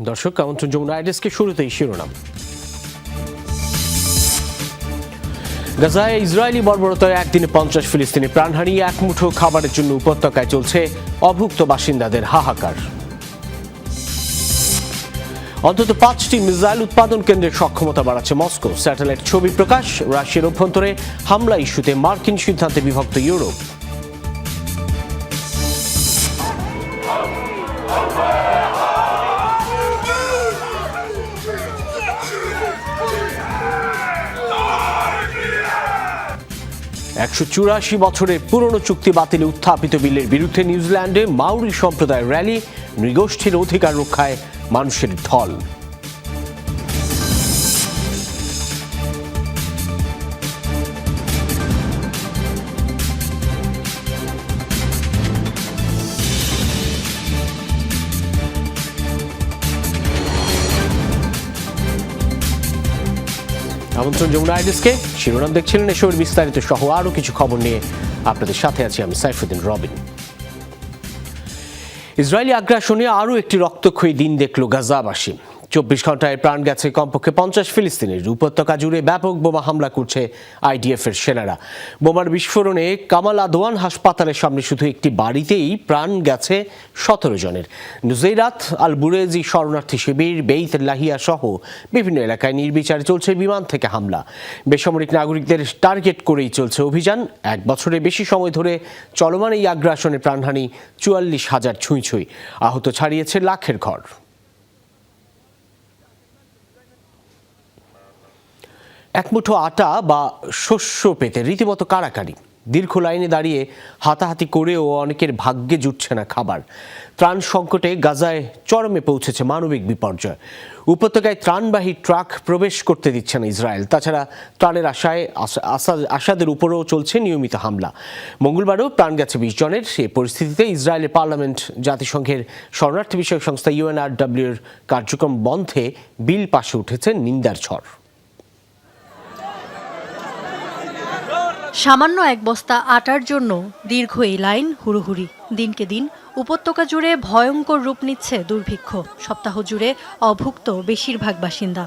দর্শক, আমন্ত্রণ যমুনা আইডেসকে শুরুতেই শিরোনাম। গাজায় ইসরায়েলি বর্বরতায় একদিনে পঞ্চাশ ফিলিস্তিনি প্রাণহানি এক মুঠো খাবারের জন্য উপত্যকায় চলছে অভুক্ত বাসিন্দাদের হাহাকার। অন্তত পাঁচটি মিসাইল উৎপাদন কেন্দ্রের সক্ষমতা বাড়াচ্ছে মস্কো। স্যাটেলাইট ছবি প্রকাশ, রাশিয়ার অভ্যন্তরে হামলা ইস্যুতে মার্কিন সিদ্ধান্তে বিভক্ত ইউরোপ। একশো চুরাশি বছরের পুরনো চুক্তি বাতিলে উত্থাপিত বিলের বিরুদ্ধে নিউজিল্যান্ডে মাউরি সম্প্রদায়ের র্যালি, নৃগোষ্ঠীর অধিকার রক্ষায় মানুষের ঢল। আমন্ত্রণ যমুনা আইডিসকে। শিরোনাম দেখছিলেন এসবের বিস্তারিত সহ আরও কিছু খবর নিয়ে আপনাদের সাথে আছি আমি সাইফুদ্দিন রবিন। ইসরায়েলি আগ্রাসনে আরও একটি রক্তক্ষয়ী দিন দেখল গাজাবাসী। চব্বিশ ঘন্টায় প্রাণ গেছে কমপক্ষে পঞ্চাশ ফিলিস্তিনের। উপত্যকা জুড়ে ব্যাপক বোমা হামলা করছে আইডিএফ এর সেনারা। বোমার বিস্ফোরণে কামাল আদোয়ান হাসপাতালের সামনে শুধু একটি বাড়িতেই প্রাণ গেছে সতেরো জনের। নুজেরাত আল বুরেজি শরণার্থী শিবির, বেইত লাহিয়া সহ বিভিন্ন এলাকায় নির্বিচারে চলছে বিমান থেকে হামলা। বেসামরিক নাগরিকদের টার্গেট করেই চলছে অভিযান। এক বছরের বেশি সময় ধরে চলমান এই আগ্রাসনে প্রাণহানি চুয়াল্লিশ হাজার ছুঁই ছুঁই। আহত ছাড়িয়েছে লাখের ঘর। এক মুঠো আটা বা শস্য পেতে রীতিমতো কাড়াকাড়ি দীর্ঘ লাইনে দাঁড়িয়ে হাতাহাতি করেও অনেকের ভাগ্যে জুটছে না খাবার। ত্রাণ সংকটে গাজায় চরমে পৌঁছেছে মানবিক বিপর্যয়। উপত্যকায় ত্রাণবাহী ট্রাক প্রবেশ করতে দিচ্ছে না ইসরায়েল। তাছাড়া ত্রাণের আশায় আশা- আশা- আশাদের উপরেও চলছে নিয়মিত হামলা। মঙ্গলবারও প্রাণ গেছে বিশ জনের। সেই পরিস্থিতিতে ইসরায়েলের পার্লামেন্ট জাতিসংঘের শরণার্থী বিষয়ক সংস্থা ইউএনআরডব্লিউ এর কার্যক্রম বন্ধে বিল পাশে উঠেছে নিন্দার ঝড়। সামান্য এক বস্তা আটার জন্য দীর্ঘ এই লাইন হুড়োহুড়ি। দিনকে দিন উপত্যকা জুড়ে ভয়ঙ্কর রূপ নিচ্ছে দুর্ভিক্ষ। সপ্তাহ জুড়ে অভুক্ত বেশিরভাগ বাসিন্দা।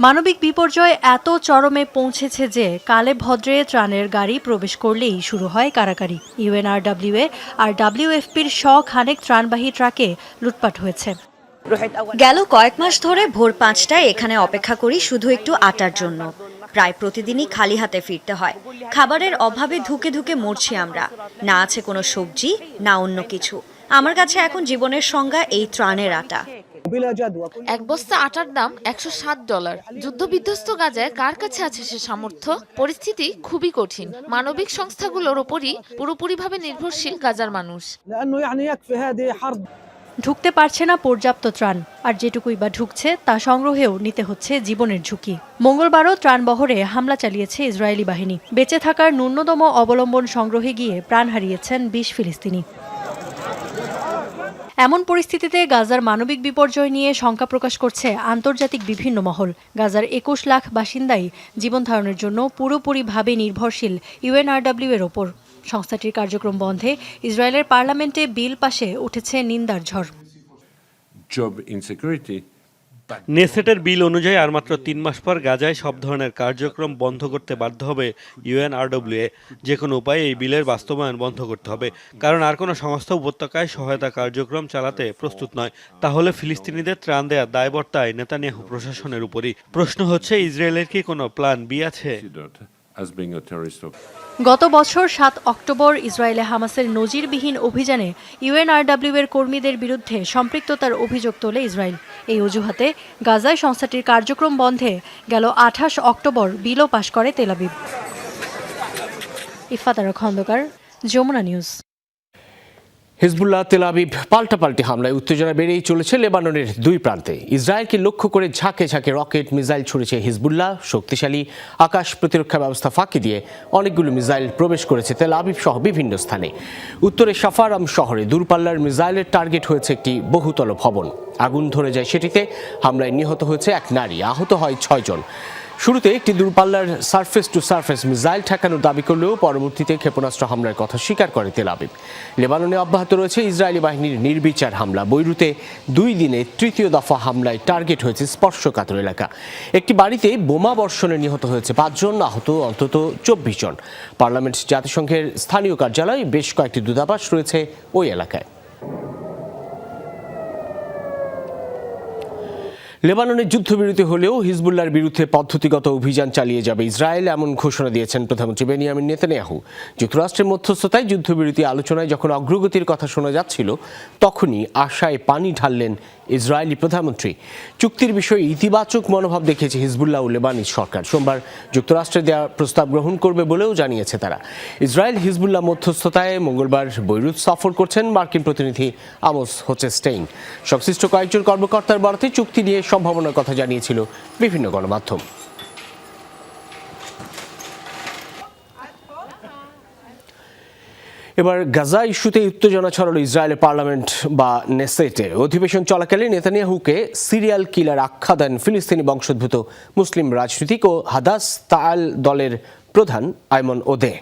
মানবিক বিপর্যয় এত চরমে পৌঁছেছে যে কালে ভদ্রে ত্রাণের গাড়ি প্রবেশ করলেই শুরু হয় কারাকারি ইউএনআরডব্লিউএ আর ডাব্লিউএফপির শ খানেক ত্রাণবাহী ট্রাকে লুটপাট হয়েছে। গেল কয়েক মাস ধরে ভোর পাঁচটায় এখানে অপেক্ষা করি শুধু একটু আটার জন্য। প্রায় প্রতিদিনই খালি হাতে ফিরতে হয়। খাবারের অভাবে ধুকে ধুকে মরছি আমরা। না আছে কোনো সবজি, না অন্য কিছু। আমার কাছে এখন জীবনের সংজ্ঞা এই ত্রাণের আটা। এক বস্তা আটার দাম একশো সাত ডলার। যুদ্ধবিধ্বস্ত গাজায় কার কাছে আছে সে সামর্থ্য? পরিস্থিতি খুবই কঠিন। মানবিক সংস্থাগুলোর ওপরই পুরোপুরিভাবে নির্ভরশীল গাজার মানুষ। ঢুকতে পারছে না পর্যাপ্ত ত্রাণ, আর যেটুকুই বা ঢুকছে তা সংগ্রহেও নিতে হচ্ছে জীবনের ঝুঁকি। মঙ্গলবারও ত্রাণ বহরে হামলা চালিয়েছে ইসরায়েলি বাহিনী। বেঁচে থাকার ন্যূনতম অবলম্বন সংগ্রহে গিয়ে প্রাণ হারিয়েছেন বিশ ফিলিস্তিনি। এমন পরিস্থিতিতে গাজার মানবিক বিপর্যয় নিয়ে শঙ্কা প্রকাশ করছে আন্তর্জাতিক বিভিন্ন মহল। গাজার একুশ লাখ বাসিন্দাই জীবন ধারণের জন্য পুরোপুরিভাবে নির্ভরশীল ইউএনআরডাব্লিউ এর ওপর। সংস্থাটির কার্যক্রম বন্ধে ইসরায়েলের পার্লামেন্টে বিল পাশে উঠেছে নিন্দার ঝড়। Insecurity. নেসেটের বিল অনুযায়ী আর মাত্র তিন মাস পর গাজায় সব ধরনের কার্যক্রম বন্ধ করতে বাধ্য হবে ইউএনআরডব্লিউএ যে কোনো উপায়ে এই বিলের বাস্তবায়ন বন্ধ করতে হবে। কারণ আর কোনো সংস্থা উপত্যকায় সহায়তা কার্যক্রম চালাতে প্রস্তুত নয়। তাহলে ফিলিস্তিনিদের ত্রাণ দেওয়ার দায়বর্তায় নেতানিয়াহু প্রশাসনের উপরই। প্রশ্ন হচ্ছে ইসরায়েলের কি কোনো প্ল্যান বি আছে? As being a terrorist গত বছর সাত অক্টোবর ইসরায়েলে হামাসের নজিরবিহীন অভিযানে ইউএনআরডব্লিউ এর কর্মীদের বিরুদ্ধে সম্পৃক্ততার অভিযোগ তোলে ইসরায়েল। এই অজুহাতে গাজায় সংস্থাটির কার্যক্রম বন্ধে গেল আঠাশ অক্টোবর বিলও পাশ করে Tel Aviv Ifatara Khandakar Jamuna news. Hezbollah Tel Aviv পাল্টাপাল্টি হামলায় উত্তেজনা বেড়েই চলেছে লেবাননের দুই প্রান্তে। ইসরায়েলকে লক্ষ্য করে ঝাঁকে ঝাঁকে রকেট, মিসাইল ছুড়েছে হিজবুল্লাহ। শক্তিশালী আকাশ প্রতিরক্ষা ব্যবস্থা ফাঁকি দিয়ে অনেকগুলো মিসাইল প্রবেশ করেছে তেল আবিব সহ বিভিন্ন স্থানে। উত্তরে সাফারাম শহরে দূরপাল্লার মিসাইলের টার্গেট হয়েছে একটি বহুতল ভবন। আগুন ধরে যায় সেটিতে। হামলায় নিহত হয়েছে এক নারী, আহত হয় ছয়জন। শুরুতে একটি দূরপাল্লার সারফেস টু সারফেস মিসাইল ঠেকানোর দাবি করলেও পরবর্তীতে ক্ষেপণাস্ত্র হামলার কথা স্বীকার করে তেল আবিব। লেবাননে অব্যাহত রয়েছে ইসরায়েলি বাহিনীর নির্বিচার হামলা। বৈরুতে দুই দিনে তৃতীয় দফা হামলায় টার্গেট হয়েছে স্পর্শকাতর এলাকা। একটি বাড়িতে বোমা বর্ষণে নিহত হয়েছে পাঁচজন, আহত অন্তত চব্বিশ জন। পার্লামেন্ট জাতিসংঘের স্থানীয় কার্যালয়ে বেশ কয়েকটি দূতাবাস রয়েছে ওই এলাকায়। লেবাননে যুদ্ধবিরতি হলেও হিজবুল্লার বিরুদ্ধে পদ্ধতিগত অভিযান চালিয়ে যাবে ইসরায়েল, এমন ঘোষণা দিয়েছেন প্রধানমন্ত্রী বেনিয়ামিন নেতানিয়াহু। যুক্তরাষ্ট্রের মধ্যস্থতায় যুদ্ধবিরতি আলোচনায় যখন অগ্রগতির কথা শোনা যাচ্ছিল, তখনই আশায় পানি ঢাললেন ইসরায়েলি প্রধানমন্ত্রী। চুক্তির বিষয়ে ইতিবাচক মনোভাব দেখিয়েছে হিজবুল্লাহ ও লেবানিজ সরকার। সোমবার যুক্তরাষ্ট্রে দেওয়ার প্রস্তাব গ্রহণ করবে বলেও জানিয়েছে তারা। ইসরায়েল হিজবুল্লাহ মধ্যস্থতায় মঙ্গলবার বৈরুত সফর করছেন মার্কিন প্রতিনিধি আমোস হোচেস্টেইন সংশ্লিষ্ট কয়েকজন কর্মকর্তার বরাতে চুক্তি নিয়ে সম্ভাবনার কথা জানিয়েছিল বিভিন্ন গণমাধ্যম। এবার গাজা ইস্যুতে উত্তেজনা ছড়ালো ইসরায়েলের পার্লামেন্ট বা নেসেটে। অধিবেশন চলাকালে নেতানিয়াহুকে সিরিয়াল কিলার আখ্যা দেন ফিলিস্তিনি বংশোদ্ভূত মুসলিম রাজনীতিক ও হাদাস তাল দলের প্রধান আইমন ওদে।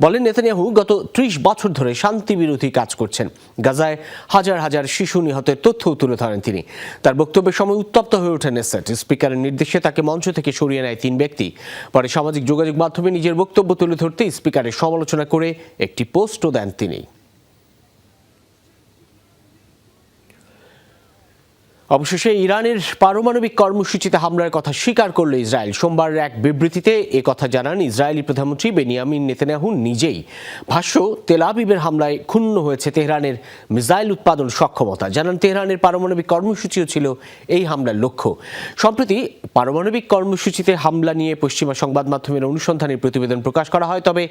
বলেন, নেতানিয়াহু গত ত্রিশ বছর ধরে শান্তি বিরোধী কাজ করছেন। গাজায় হাজার হাজার শিশু নিহতের তথ্যও তুলে ধরেন তিনি। তার বক্তব্যের সময় উত্তপ্ত হয়ে ওঠেন নেসেট স্পিকারের নির্দেশে তাকে মঞ্চ থেকে সরিয়ে নেয় তিন ব্যক্তি। পরে সামাজিক যোগাযোগ মাধ্যমে নিজের বক্তব্য তুলে ধরতে স্পিকারের সমালোচনা করে একটি পোস্টও দেন তিনি। অবশেষে ইরানের পারমাণবিক কর্মসূচিতে হামলার কথা স্বীকার করল ইসরায়েল। সোমবার এক বিবৃতিতে এ কথা জানান ইসরায়েলি প্রধানমন্ত্রী বেনিয়ামিন নেতানিয়াহু নিজেই। ভাষ্য, তেল আবিবের হামলায় ক্ষুণ্ণ হয়েছে তেহরানের মিসাইল উৎপাদন সক্ষমতা। জানান, তেহরানের পারমাণবিক কর্মসূচিও ছিল এই হামলার লক্ষ্য। সম্প্রতি পারমাণবিক কর্মসূচিতে হামলা নিয়ে পশ্চিমা সংবাদ মাধ্যমের অনুসন্ধানের প্রতিবেদন প্রকাশ করা হয়, তবে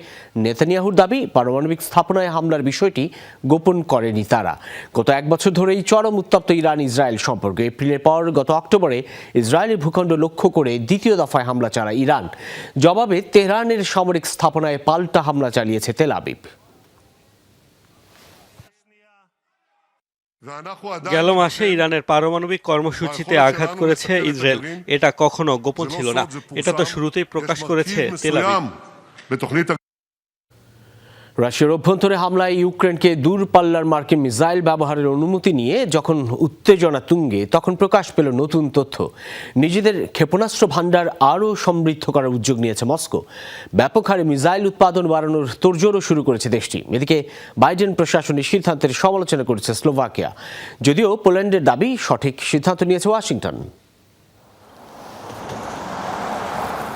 নেতানিয়াহুর দাবি, পারমাণবিক স্থাপনায় হামলার বিষয়টি গোপন করেনি তারা। গত এক বছর ধরেই চরম উত্তপ্ত ইরান ইসরায়েল সম্পর্ক। সম্পর্কে এপ্রিলের পর গত অক্টোবরে ইসরায়েলি ভূখণ্ড লক্ষ্য করে দ্বিতীয় দফায় হামলা চালায় ইরান। জবাবে তেহরানের সামরিক স্থাপনায় পাল্টা হামলা চালিয়েছে তেল আবিব। গেল মাসে ইরানের পারমাণবিক কর্মসূচিতে আঘাত করেছে ইসরায়েল। এটা কখনো গোপন ছিল না। এটা তো শুরুতেই প্রকাশ করেছে তেল আবিব। রাশিয়ার অভ্যন্তরে হামলায় ইউক্রেনকে দূরপাল্লার মার্কিন মিসাইল ব্যবহারের অনুমতি নিয়ে যখন উত্তেজনা তুঙ্গে, তখন প্রকাশ পেল নতুন তথ্য। নিজেদের ক্ষেপণাস্ত্র ভাণ্ডার আরও সমৃদ্ধ করার উদ্যোগ নিয়েছে মস্কো। ব্যাপক হারে মিসাইল উৎপাদন বাড়ানোর তোড়জোড়ও শুরু করেছে দেশটি। এদিকে বাইডেন প্রশাসনের সিদ্ধান্তের সমালোচনা করেছে স্লোভাকিয়া। যদিও পোল্যান্ডের দাবি সঠিক সিদ্ধান্ত নিয়েছে ওয়াশিংটন।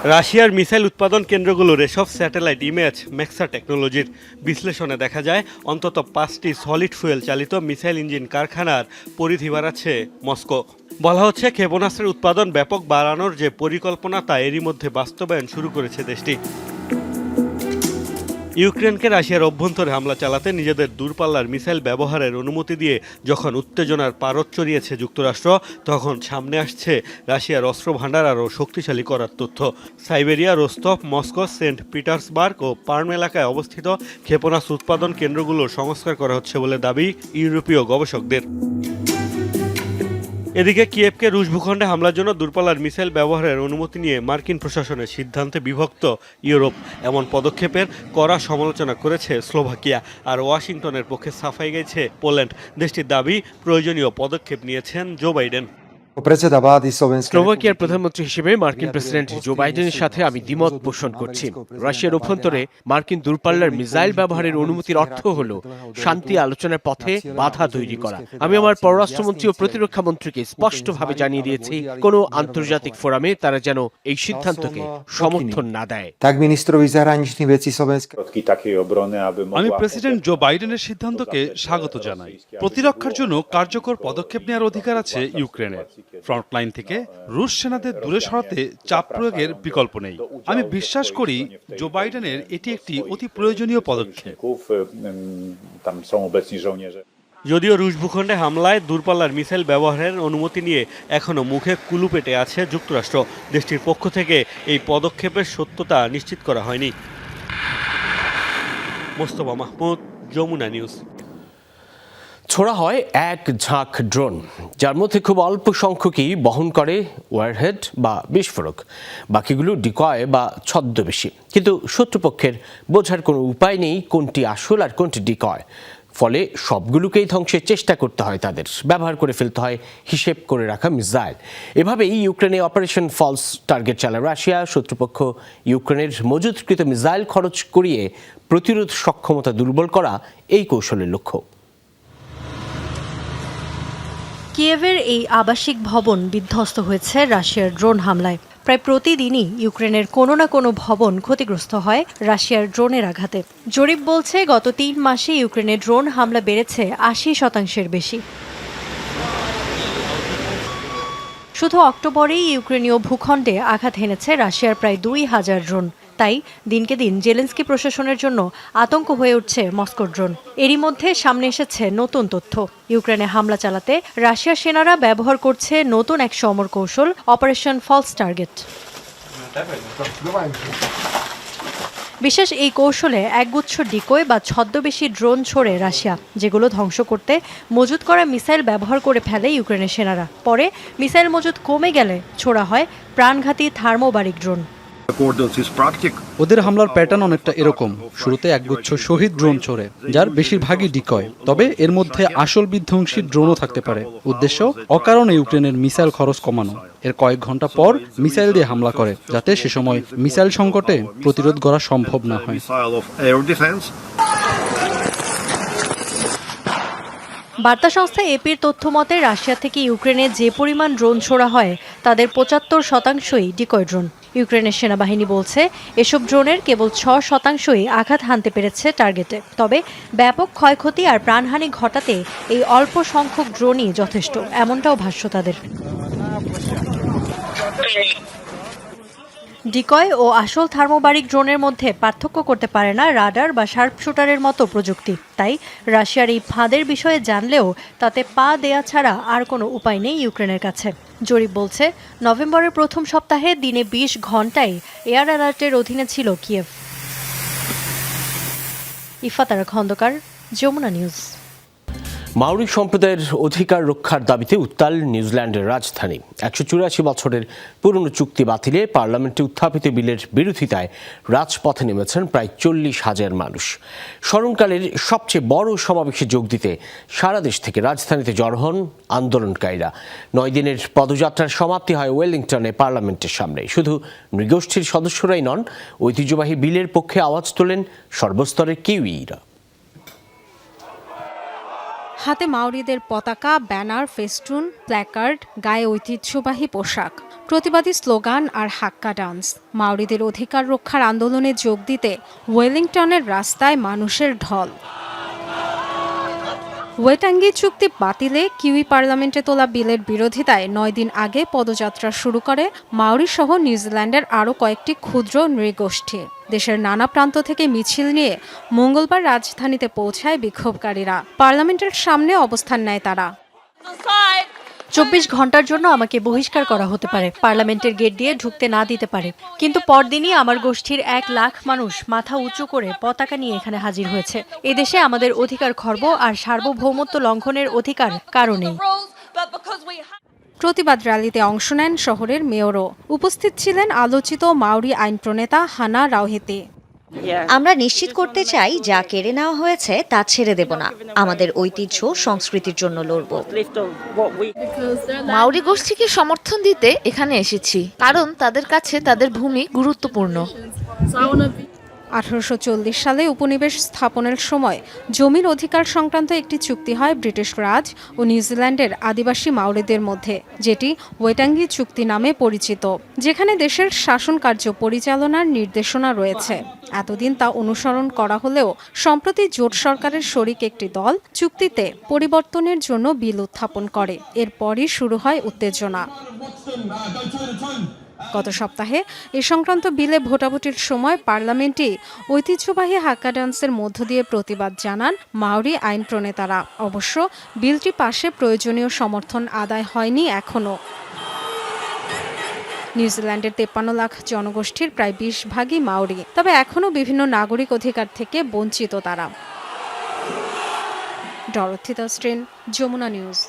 রাশিয়ার মিসাইল উৎপাদন কেন্দ্রগুলোর এসব স্যাটেলাইট ইমেজ মেক্সা টেকনোলজির বিশ্লেষণে দেখা যায়, অন্তত পাঁচটি সলিড ফুয়েল চালিত মিসাইল ইঞ্জিন কারখানার পরিধি বাড়াচ্ছে মস্কো। বলা হচ্ছে, ক্ষেপণাস্ত্রের উৎপাদন ব্যাপক বাড়ানোর যে পরিকল্পনা তা এরই মধ্যে বাস্তবায়ন শুরু করেছে দেশটি। ইউক্রেনকে রাশিয়ার অভ্যন্তরে হামলা চালাতে নিজেদের দূরপাল্লার মিসাইল ব্যবহারের অনুমতি দিয়ে যখন উত্তেজনার পারদ চড়িয়েছে যুক্তরাষ্ট্র, তখন সামনে আসছে রাশিয়ার অস্ত্র ভাণ্ডার আরও শক্তিশালী করার তথ্য। Siberia, Rostov, Moscow, Saint Petersburg ও পার্ম এলাকায় অবস্থিত ক্ষেপণাস্ত্র উৎপাদন কেন্দ্রগুলো সংস্কার করা হচ্ছে বলে দাবি ইউরোপীয় গবেষকদের। এদিকে কিয়েভকে রুশ ভূখণ্ডে হামলার জন্য দূরপাল্লার মিসাইল ব্যবহারের অনুমতি নিয়ে মার্কিন প্রশাসনের সিদ্ধান্তে বিভক্ত ইউরোপ। এমন পদক্ষেপের কড়া সমালোচনা করেছে স্লোভাকিয়া আর ওয়াশিংটনের পক্ষে সাফাই গেছে পোল্যান্ড। দেশটির দাবি, প্রয়োজনীয় পদক্ষেপ নিয়েছেন জো বাইডেন। স্লোভাকিয়ার প্রধানমন্ত্রী হিসেবে মার্কিন প্রেসিডেন্ট জো বাইডেনের সাথে আমি দ্বিমত পোষণ করছি। রাশিয়ার অভ্যন্তরে মার্কিন দূরপাল্লার মিসাইল ব্যবহারের অনুমতির অর্থ হল শান্তি আলোচনার পথে বাধা তৈরি করা। আমি আমার পররাষ্ট্রমন্ত্রী ও প্রতিরক্ষা মন্ত্রীকে স্পষ্টভাবে জানিয়ে দিয়েছি কোনো আন্তর্জাতিক ফোরামে তারা যেন এই সিদ্ধান্তকে সমর্থন না দেয়। আমি প্রেসিডেন্ট জো বাইডেনের সিদ্ধান্তকে স্বাগত জানাই। প্রতিরক্ষার জন্য কার্যকর পদক্ষেপ নেওয়ার অধিকার আছে ইউক্রেনের। ফ্রন্টলাইন থেকে রুশ সেনাদের দূরে সরাতে চাপ প্রয়োগের বিকল্প নেই। আমি বিশ্বাস করি জো বাইডেনের এটি একটি অতি প্রয়োজনীয় পদক্ষেপ। যদিও রুশ ভূখণ্ডে হামলায় দূরপাল্লার মিসাইল ব্যবহারের অনুমতি নিয়ে এখনও মুখে কুলু পেটে আছে যুক্তরাষ্ট্র, দেশটির পক্ষ থেকে এই পদক্ষেপের সত্যতা নিশ্চিত করা হয়নি। মোস্তফা মাহমুদ, যমুনা নিউজ। ছোড়া হয় এক ঝাঁক ড্রোন, যার মধ্যে খুব অল্প সংখ্যকই বহন করে ওয়ারহেড বা বিস্ফোরক। বাকিগুলো ডিকয় বা ছদ্মবেশী। কিন্তু শত্রুপক্ষের বোঝার কোনো উপায় নেই কোনটি আসল আর কোনটি ডিকয়। ফলে সবগুলোকেই ধ্বংসের চেষ্টা করতে হয় তাদের। ব্যবহার করে ফেলতে হয় হিসেব করে রাখা মিসাইল। এভাবেই ইউক্রেনে অপারেশন ফলস টার্গেট চালায় রাশিয়া। শত্রুপক্ষ ইউক্রেনের মজুতকৃত মিসাইল খরচ করিয়ে প্রতিরোধ সক্ষমতা দুর্বল করা এই কৌশলের লক্ষ্য। কিয়েভের এই আবাসিক ভবন বিধ্বস্ত হয়েছে রাশিয়ার ড্রোন হামলায়। প্রায় প্রতিদিনই ইউক্রেনের কোনো না কোনো ভবন ক্ষতিগ্রস্ত হয় রাশিয়ার ড্রোনের আঘাতে। জরিপ বলছে, গত তিন মাসে ইউক্রেনে ড্রোন হামলা বেড়েছে আশি শতাংশের বেশি। শুধু অক্টোবরেই ইউক্রেনীয় ভূখণ্ডে আঘাত হেনেছে রাশিয়ার প্রায় দুই হাজার ড্রোন। তাই দিনকে দিন জেলেন্সকি প্রশাসনের জন্য আতঙ্ক হয়ে উঠছে মস্কোর ড্রোন। এরই মধ্যে সামনে এসেছে নতুন তথ্য। ইউক্রেনে হামলা চালাতে রাশিয়ার সেনারা ব্যবহার করছে নতুন এক সমর কৌশল, অপারেশন ফলস টার্গেট। বিশেষ এই কৌশলে একগুচ্ছ ডিকোয় বা ছদ্মবেশী ড্রোন ছড়ে রাশিয়া, যেগুলো ধ্বংস করতে মজুত করা মিসাইল ব্যবহার করে ফেলে ইউক্রেনের সেনারা। পরে মিসাইল মজুত কমে গেলে ছোড়া হয় প্রাণঘাতী থার্মোবারিক ড্রোন। ওদের হামলার প্যাটার্ন অনেকটা এরকম। শুরুতে একগুচ্ছ শহীদ ড্রোন চড়ে, যার বেশিরভাগই ডিকয়। তবে এর মধ্যে আসল বিধ্বংসী ড্রোনও থাকতে পারে। উদ্দেশ্য, অকারণে ইউক্রেনের মিসাইল খরচ কমানো। এর কয়েক ঘণ্টা পর মিসাইল দিয়ে হামলা করে, যাতে সে সময় মিসাইল সংকটে প্রতিরোধ করা সম্ভব না হয়। বার্তা সংস্থা এপির তথ্য মতে, রাশিয়া থেকে ইউক্রেনে যে পরিমাণ ড্রোন ছোড়া হয়, তাদের পঁচাত্তর শতাংশই ডিকয় ড্রোন। ইউক্রেনের সেনাবাহিনী বলছে, এসব ড্রোনের কেবল ছ শতাংশই আঘাত হানতে পেরেছে টার্গেটে। তবে ব্যাপক ক্ষয়ক্ষতি আর প্রাণহানি ঘটাতে এই অল্প সংখ্যক ড্রোনই যথেষ্ট। এমনটাও ভাষ্য তাদের। ডিকয় ও আসল থার্মোবারিক ড্রোনের মধ্যে পার্থক্য করতে পারে না রাডার বা শার্প শুটারের মতো প্রযুক্তি। তাই রাশিয়ার এই ফাঁদের বিষয়ে জানলেও তাতে পা দেয়া ছাড়া আর কোনো উপায় নেই ইউক্রেনের কাছে। জরিপ বলছে, নভেম্বরের প্রথম সপ্তাহে দিনে বিশ ঘন্টায় এয়ার অ্যালার্টের অধীনে ছিল Kyiv. Ifatara Khandakar, Jamuna news. Maori সম্প্রদায়ের অধিকার রক্ষার দাবিতে উত্তাল নিউজিল্যান্ডের রাজধানী। একশো চুরাশি বছরের পুরনো চুক্তি বাতিলে পার্লামেন্টে উত্থাপিত বিলের বিরোধিতায় রাজপথে নেমেছেন প্রায় চল্লিশ হাজার মানুষ। স্মরণকালের সবচেয়ে বড় সমাবেশে যোগ দিতে সারা দেশ থেকে রাজধানীতে জড়ো হন আন্দোলনকারীরা। নয় দিনের পদযাত্রার সমাপ্তি হয় ওয়েলিংটনে পার্লামেন্টের সামনে। শুধু নৃগোষ্ঠীর সদস্যরাই নন, ঐতিহ্যবাহী বিলের পক্ষে আওয়াজ তোলেন সর্বস্তরের কিউইরা। হাতে মাওরিদের পতাকা, ব্যানার, ফেস্টুন, প্ল্যাকার্ড, গায়ে ঐতিহ্যবাহী পোশাক, প্রতিবাদী স্লোগান আর হাক্কা ডান্স। মাওরিদের অধিকার রক্ষার আন্দোলনে যোগ দিতে ওয়েলিংটনের রাস্তায় মানুষের ঢল। ওয়েটাঙ্গি চুক্তি বাতিলে কিউই পার্লামেন্টে তোলা বিলের বিরোধিতায় নয় দিন আগে পদযাত্রা শুরু করে মাউরি সহ নিউজিল্যান্ডের আরও কয়েকটি ক্ষুদ্র নৃগোষ্ঠী। দেশের নানা প্রান্ত থেকে মিছিল নিয়ে মঙ্গলবার রাজধানীতে পৌঁছায় বিক্ষোভকারীরা। পার্লামেন্টের সামনে অবস্থান নেয় তারা। চব্বিশ ঘণ্টার জন্য আমাকে বহিষ্কার করা হতে পারে। পার্লামেন্টের গেট দিয়ে ঢুকতে না দিতে পারে। কিন্তু পরদিনই আমার গোষ্ঠীর এক লাখ মানুষ মাথা উঁচু করে পতাকা নিয়ে এখানে হাজির হয়েছে। এদেশে আমাদের অধিকার খর্ব আর সার্বভৌমত্ব লঙ্ঘনের অধিকার কারণেই প্রতিবাদ র্যালিতে অংশ নেন শহরের মেয়রও। উপস্থিত ছিলেন আলোচিত মাউরি আইন প্রণেতা হানা রাওহেতে। আমরা নিশ্চিত করতে চাই যা কেড়ে নেওয়া হয়েছে তা ছেড়ে দেব না। আমাদের ঐতিহ্য সংস্কৃতির জন্য লড়ব। মাউরি গোষ্ঠীকে সমর্থন দিতে এখানে এসেছি কারণ তাদের কাছে তাদের ভূমি গুরুত্বপূর্ণ। আঠারোশো চল্লিশ সালে উপনিবেশ স্থাপনের সময় জমির অধিকার সংক্রান্ত একটি চুক্তি হয় ব্রিটিশ রাজ ও নিউজিল্যান্ডের আদিবাসী মাউরিদের মধ্যে, যেটি ওয়েটাঙ্গি চুক্তি নামে পরিচিত, যেখানে দেশের শাসন কার্য পরিচালনার নির্দেশনা রয়েছে। এতদিন তা অনুসরণ করা হলেও, সম্প্রতি জোট সরকারের শরিক একটি দল চুক্তিতে পরিবর্তনের জন্য বিল উত্থাপন করে। এরপরই শুরু হয় উত্তেজনা। গত সপ্তাহে। এ সংক্রান্ত বিলে ভোটাভুটির সময় পার্লামেন্টে ঐতিহ্যবাহী হাক্কা ডান্সের মধ্য দিয়ে প্রতিবাদ জানান মাউরি আইন প্রণেতারা। অবশ্য বিলটি পাশে প্রয়োজনীয় সমর্থন আদায় হয়নি এখনও। নিউজিল্যান্ডের তেপ্পান্ন লাখ জনগোষ্ঠীর প্রায় বিশ ভাগই মাউরি তবে এখনও বিভিন্ন নাগরিক অধিকার থেকে বঞ্চিত তারা। ডরথিতা স্ট্রেন, যমুনা নিউজ।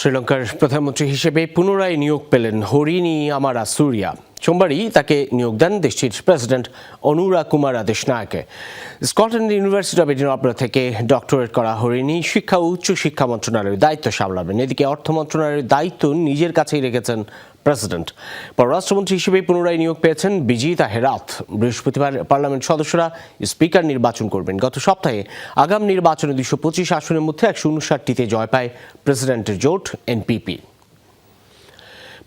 শ্রীলঙ্কার প্রধানমন্ত্রী হিসেবে পুনরায় নিয়োগ পেলেন হরিণী আমারা সুরিয়া। সোমবারই তাকে নিয়োগ দেন দেশটির প্রেসিডেন্ট অনুরা কুমার আদেশ নায়কে স্কটল্যান্ড ইউনিভার্সিটি অব এডিনবরা থেকে ডক্টরেট করা হরিণী শিক্ষা ও উচ্চ শিক্ষা মন্ত্রণালয়ের দায়িত্ব সামলাবেন। এদিকে অর্থ মন্ত্রণালয়ের দায়িত্ব নিজের কাছেই রেখেছেন প্রেসিডেন্ট। পররাষ্ট্রমন্ত্রী হিসেবে পুনরায় নিয়োগ পেয়েছেন বিজিতা হেরাত। বৃহস্পতিবার পার্লামেন্ট সদস্যরা স্পিকার নির্বাচন করবেন। গত সপ্তাহে আগাম নির্বাচনে দুশো পঁচিশ আসনের মধ্যে একশো উনষাটটিতে জয় পায় প্রেসিডেন্টের জোট এনপিপি।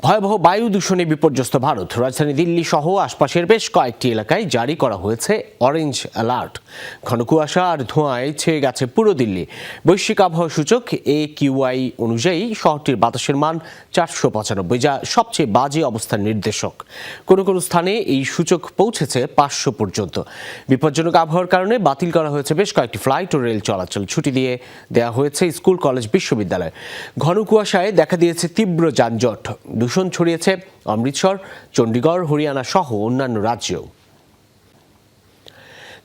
ভয়াবহ বায়ু দূষণে বিপর্যস্ত ভারত। রাজধানী দিল্লি সহ আশপাশের বেশ কয়েকটি এলাকায় জারি করা হয়েছে অরেঞ্জ অ্যালার্ট ঘন কুয়াশা আর ধোঁয়ায় ছেয়ে গেছে পুরো দিল্লি। বৈশ্বিক আবহাওয়া সূচক এ কিউআই অনুযায়ী শহরটির বাতাসের মান চারশো পঁচানব্বই, যা সবচেয়ে বাজে অবস্থার নির্দেশক। কোনো কোনো স্থানে এই সূচক পৌঁছেছে পাঁচশো পর্যন্ত। বিপজ্জনক আবহাওয়ার কারণে বাতিল করা হয়েছে বেশ কয়েকটি ফ্লাইট ও রেল চলাচল। ছুটি দিয়ে দেওয়া হয়েছে স্কুল, কলেজ, বিশ্ববিদ্যালয়। ঘন কুয়াশায় দেখা দিয়েছে তীব্র যানজট। দূষণ ছড়িয়েছে অমৃতসর চণ্ডীগড় হরিয়ানা সহ অন্যান্য রাজ্যেও।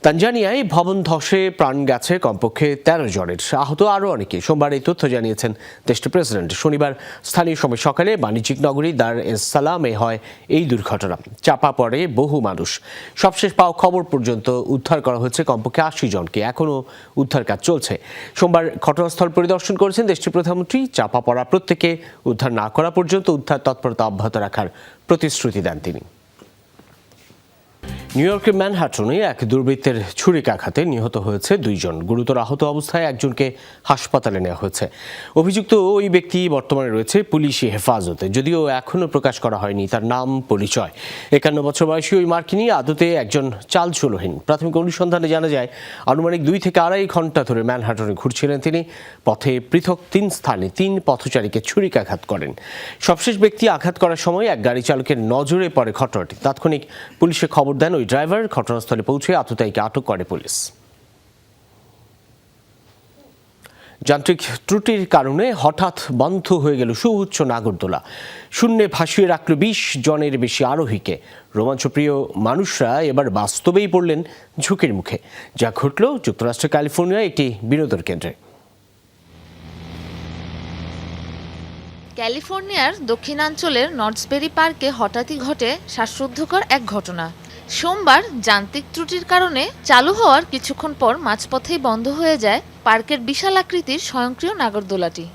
তানজানিয়ায় ভবন ধসে প্রাণ গেছে কমপক্ষে তেরো জনের। আহত আরও অনেকে। সোমবার এই তথ্য জানিয়েছেন দেশটির প্রেসিডেন্ট। শনিবার স্থানীয় সময় সকালে বাণিজ্যিক নগরী দার এস সালামে হয় এই দুর্ঘটনা। চাপা পড়ে বহু মানুষ। সবশেষ পাওয়া খবর পর্যন্ত উদ্ধার করা হয়েছে কমপক্ষে আশি জনকে। এখনও উদ্ধার কাজ চলছে। সোমবার ঘটনাস্থল পরিদর্শন করেছেন দেশটির প্রধানমন্ত্রী। চাপা পড়া প্রত্যেকে উদ্ধার না করা পর্যন্ত উদ্ধার তৎপরতা অব্যাহত রাখার প্রতিশ্রুতি দেন তিনি। নিউ ইয়র্কের ম্যানহাটনে এক দুর্বৃত্তের ছুরিকাঘাতে নিহত হয়েছে দুইজন। গুরুতর আহত অবস্থায় একজনকে হাসপাতালে নেওয়া হয়েছে। অভিযুক্ত ওই ব্যক্তি বর্তমানে রয়েছে পুলিশি হেফাজতে। যদিও এখনও প্রকাশ করা হয়নি তার নাম, পরিচয়। একান্ন বছর বয়সী ওই মার্কিনী আদতে একজন চালচুলোহীন। প্রাথমিক অনুসন্ধানে জানা যায়, আনুমানিক দুই থেকে আড়াই ঘণ্টা ধরে ম্যানহাটনে ঘুরছিলেন তিনি। পথে পৃথক তিন স্থানে তিন পথচারীকে ছুরিকাঘাত করেন। সবশেষ ব্যক্তি আঘাত করার সময় এক গাড়ি চালকের নজরে পড়ে ঘটনাটি। তাৎক্ষণিক পুলিশে খবর দেন ওই ড্রাইভার ঘটনাস্থলে পৌঁছে আততায়ীকে আটক করে পুলিশ। যান্ত্রিক ত্রুটির কারণে হঠাৎ বন্ধ হয়ে গেল সুউচ্চ নাগরদোলা। শূন্যে ভাসিয়ে রাখল বিশ জনের বেশি আরোহীকে। রোমাঞ্চপ্রিয় মানুষরা এবার বাস্তবেই পড়লেন ঝুঁকির মুখে। যা ঘটল যুক্তরাষ্ট্রের ক্যালিফোর্নিয়ায় একটি বিনোদন কেন্দ্রে। ক্যালিফোর্নিয়ার দক্ষিণাঞ্চলের নর্থসবেরি পার্কে হঠাৎই ঘটে শ্বাসরুদ্ধকর এক ঘটনা। সোমবার যান্ত্রিক ত্রুটির কারণে চালু হওয়ার কিছুক্ষণ পর মাঝপথেই বন্ধ হয়ে যায় পার্কের বিশাল আকৃতির স্বয়ংক্রিয় নাগরদোলাটি।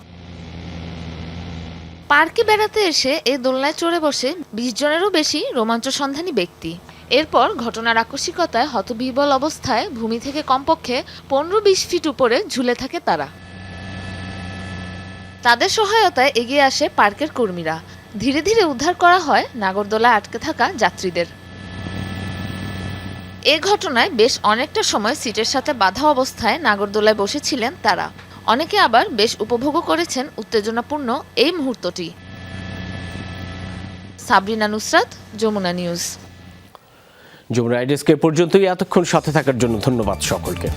পার্কে বেড়াতে এসে এই দোলনায় চড়ে বসে বিশ জনেরও বেশি রোমাঞ্চ সন্ধানী ব্যক্তি। এরপর ঘটনার আকস্মিকতায় হতবিহ্বল অবস্থায় ভূমি থেকে কমপক্ষে পনেরো বিশ ফিট উপরে ঝুলে থাকে তারা। তাদের সহায়তায় এগিয়ে আসে পার্কের কর্মীরা। ধীরে ধীরে উদ্ধার করা হয় নাগরদোলায় আটকে থাকা যাত্রীদের। এ ঘটনায় বেশ অনেকটা সময় সিটের সাথে বাধা অবস্থায় নাগরদোলায় বসেছিলেন তারা। অনেকে আবার বেশ উপভোগও করেছেন উত্তেজনাপূর্ণ এই মুহূর্তটি। সাবরিনা নুসরাত, যমুনা নিউজ। যমুনা আইডেস্কে পর্যন্তই। এতক্ষণ সাথে থাকার জন্য ধন্যবাদ সকলকে।